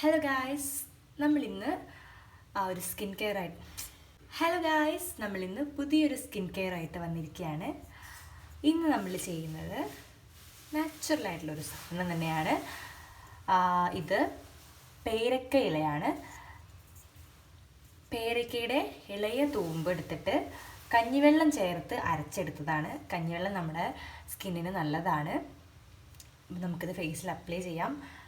Hello guys നമ്മൾ ഇന്ന് ആ ഒരു സ്കിൻ കെയർ ആയിട്ട് ഹലോ ഗായ്സ് നമ്മൾ ഇന്ന് പുതിയൊരു സ്കിൻ കെയർ ആയിട്ട് വന്നിരിക്കുകയാണ് ഇന്ന് നമ്മൾ ചെയ്യുന്നത് നാച്ചുറൽ ആയിട്ടുള്ളൊരു സാധനം തന്നെയാണ്. ഇത് പേരക്ക ഇലയാണ്. പേരക്കയുടെ ഇളയ തൂമ്പ് എടുത്തിട്ട് കഞ്ഞിവെള്ളം ചേർത്ത് അരച്ചെടുത്തതാണ്. കഞ്ഞിവെള്ളം നമ്മുടെ സ്കിന്നിന് നല്ലതാണ്. നമുക്കിത് ഫേസിൽ അപ്ലൈ ചെയ്യാം.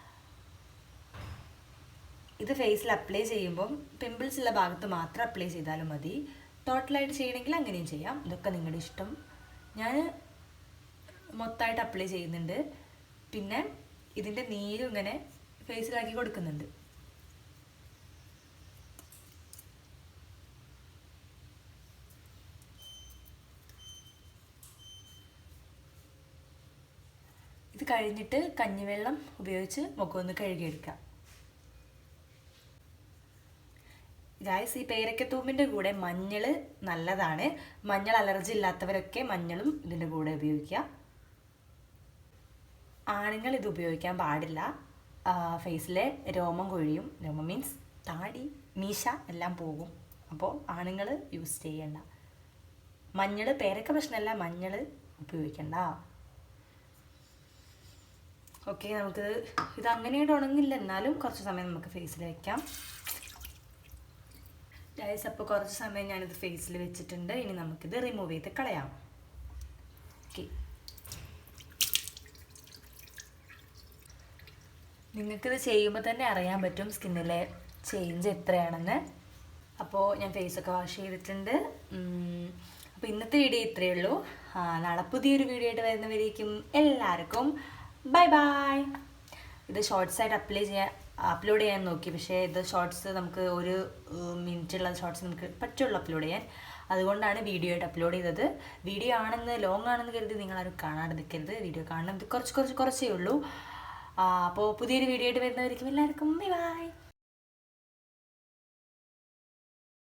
ഇത് ഫേസിൽ അപ്ലൈ ചെയ്യുമ്പം പിമ്പിൾസ് ഉള്ള ഭാഗത്ത് മാത്രം അപ്ലൈ ചെയ്താലും മതി. ടോട്ടലായിട്ട് ചെയ്യണമെങ്കിൽ അങ്ങനെയും ചെയ്യാം. ഇതൊക്കെ നിങ്ങളുടെ ഇഷ്ടം. ഞാൻ മൊത്തമായിട്ട് അപ്ലൈ ചെയ്യുന്നുണ്ട്. പിന്നെ ഇതിന്റെ നീരും ഇങ്ങനെ ഫേസിലാക്കി കൊടുക്കുന്നുണ്ട്. ഇത് കഴിഞ്ഞിട്ട് കഞ്ഞിവെള്ളം ഉപയോഗിച്ച് മുഖം ഒന്ന് കഴുകിയെടുക്കാം. ഗായ്സ് ഈ പേരക്കത്തൂമ്പിന്റെ കൂടെ മഞ്ഞൾ നല്ലതാണ്. മഞ്ഞൾ അലർജി ഇല്ലാത്തവരൊക്കെ മഞ്ഞളും ഇതിന്റെ കൂടെ ഉപയോഗിക്കുക. ആണുങ്ങൾ ഇത് ഉപയോഗിക്കാൻ പാടില്ല. ഫേസിലെ രോമം കൊഴിയും. രോമം മീൻസ് താടി മീശ എല്ലാം പോകും. അപ്പോൾ ആണുങ്ങൾ യൂസ് ചെയ്യണ്ട. മഞ്ഞൾ പേരക്ക പ്രശ്നമല്ല മഞ്ഞൾ ഉപയോഗിക്കണ്ട. ഓക്കെ നമുക്ക് ഇത് അങ്ങനെയായിട്ട് ഉണങ്ങില്ല. എന്നാലും കുറച്ച് സമയം നമുക്ക് ഫേസിൽ വെക്കാം. ഗൈസ് അപ്പോൾ കുറച്ച് സമയം ഞാനിത് ഫേസിൽ വെച്ചിട്ടുണ്ട്. ഇനി നമുക്കിത് റിമൂവ് ചെയ്ത് കളയാം. ഓക്കെ നിങ്ങൾക്കിത് ചെയ്യുമ്പോൾ തന്നെ അറിയാൻ പറ്റും സ്കിന്നിലെ ചേഞ്ച് എത്രയാണെന്ന്. അപ്പോൾ ഞാൻ ഫേസൊക്കെ വാഷ് ചെയ്തിട്ടുണ്ട്. അപ്പോൾ ഇന്നത്തെ വീഡിയോ ഇത്രയേ ഉള്ളൂ. നാളെ പുതിയൊരു വീഡിയോ ആയിട്ട് വരുന്നവരേക്കും എല്ലാവർക്കും ബൈ ബൈ ഇത് ഷോർട്സ് ആയിട്ട് അപ്ലൈ ചെയ്യാൻ അപ്ലോഡ് ചെയ്യാൻ നോക്കി. പക്ഷേ ഇത് ഷോർട്സ് നമുക്ക് ഒരു മിനിറ്റുള്ള ഷോർട്സ് നമുക്ക് പറ്റുള്ളൂ അപ്ലോഡ് ചെയ്യാൻ. അതുകൊണ്ടാണ് വീഡിയോ ആയിട്ട് അപ്ലോഡ് ചെയ്തത്. വീഡിയോ ആണെന്ന് ലോങ് ആണെന്ന് കരുതി നിങ്ങളാരും കാണാതെ നിൽക്കരുത്. വീഡിയോ കാണണം. കുറച്ച് കുറച്ച് കുറച്ചേ ഉള്ളൂ. അപ്പോൾ പുതിയൊരു വീഡിയോ ആയിട്ട് വരുന്നവരിക്കും എല്ലാവർക്കും ബൈ